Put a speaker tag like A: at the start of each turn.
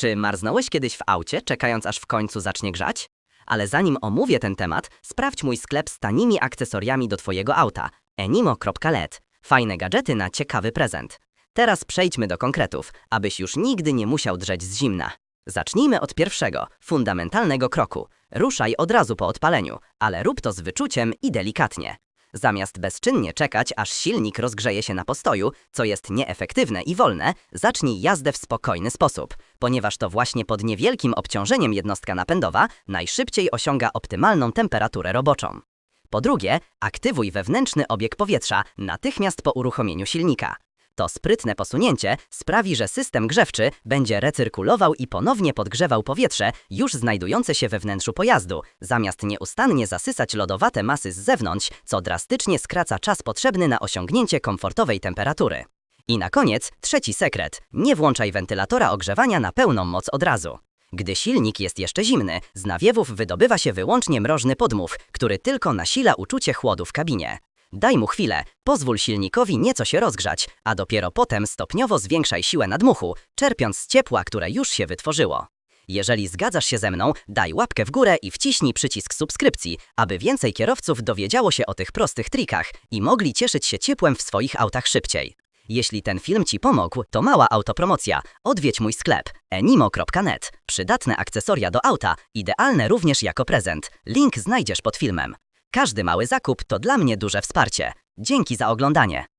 A: Czy marznąłeś kiedyś w aucie, czekając aż w końcu zacznie grzać? Ale zanim omówię ten temat, sprawdź mój sklep z tanimi akcesoriami do Twojego auta enimo.let. Fajne gadżety na ciekawy prezent. Teraz przejdźmy do konkretów, abyś już nigdy nie musiał drzeć z zimna. Zacznijmy od pierwszego, fundamentalnego kroku. Ruszaj od razu po odpaleniu, ale rób to z wyczuciem i delikatnie. Zamiast bezczynnie czekać, aż silnik rozgrzeje się na postoju, co jest nieefektywne i wolne, zacznij jazdę w spokojny sposób, ponieważ to właśnie pod niewielkim obciążeniem jednostka napędowa najszybciej osiąga optymalną temperaturę roboczą. Po drugie, aktywuj wewnętrzny obieg powietrza natychmiast po uruchomieniu silnika. To sprytne posunięcie sprawi, że system grzewczy będzie recyrkulował i ponownie podgrzewał powietrze już znajdujące się we wnętrzu pojazdu, zamiast nieustannie zasysać lodowate masy z zewnątrz, co drastycznie skraca czas potrzebny na osiągnięcie komfortowej temperatury. I na koniec trzeci sekret. Nie włączaj wentylatora ogrzewania na pełną moc od razu. Gdy silnik jest jeszcze zimny, z nawiewów wydobywa się wyłącznie mrożny podmuch, który tylko nasila uczucie chłodu w kabinie. Daj mu chwilę, pozwól silnikowi nieco się rozgrzać, a dopiero potem stopniowo zwiększaj siłę nadmuchu, czerpiąc z ciepła, które już się wytworzyło. Jeżeli zgadzasz się ze mną, daj łapkę w górę i wciśnij przycisk subskrypcji, aby więcej kierowców dowiedziało się o tych prostych trikach i mogli cieszyć się ciepłem w swoich autach szybciej. Jeśli ten film Ci pomógł, to mała autopromocja. Odwiedź mój sklep enimo.net. Przydatne akcesoria do auta, idealne również jako prezent. Link znajdziesz pod filmem. Każdy mały zakup to dla mnie duże wsparcie. Dzięki za oglądanie.